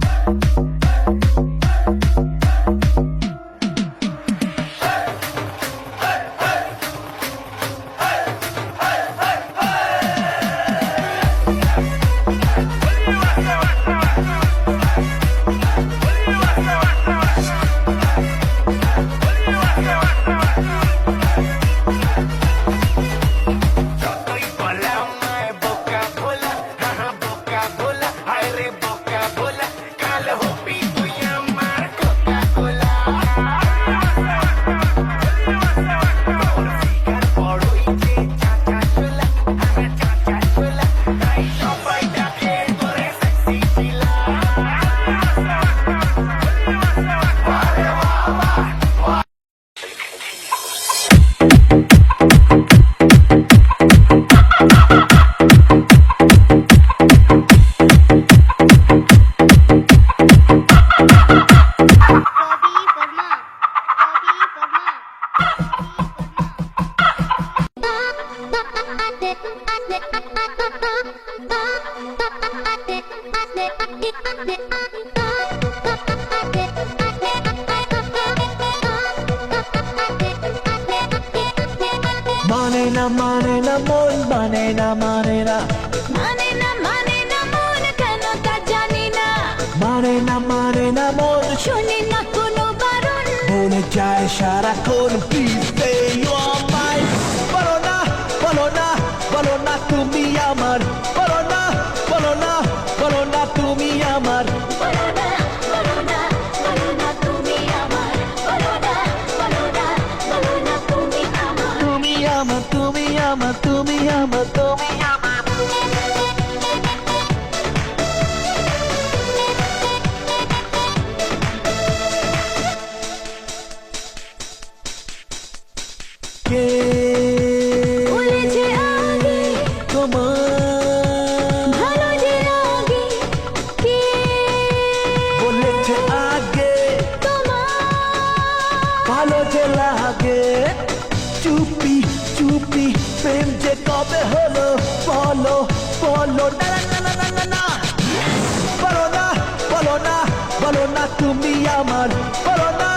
Hey, hey, hey, মানে না মানে না মন মানে না মানে না। মানে না মানে না মন কেন তা জানি না। মানে না মানে না মন। শুনি না কোনো বারণ। মনে চায় সারাক্ষণ প্লিজ বলো না তুমি আমার বলো না বলো না বলো না তুমি আমার। তুমি আমার। তুমি আমার। তুমি আমার তুমি আমার তুমি ভালো যে লাগে চুপি চুপি প্রেম যে কবে হলো বলো বলো না না না না বলো না বলো না বলো না তুমি আমার। বলো না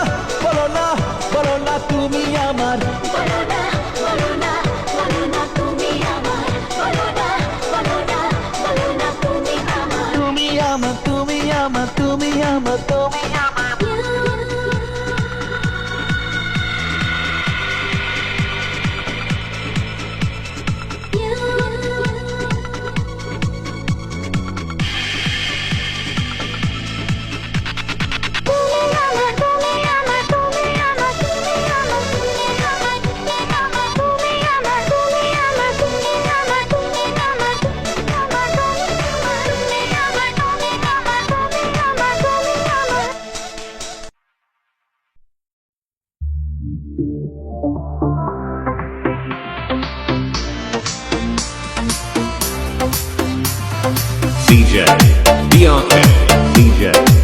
বলো না বলো না তুমি আমার। বলো না বলো না বলো না তুমি আমার। বলো না বলো না বলো না তুমি আমার। তুমি আমার তুমি আমার তুমি আমার তুমি আমার DJ, DRK, DJ.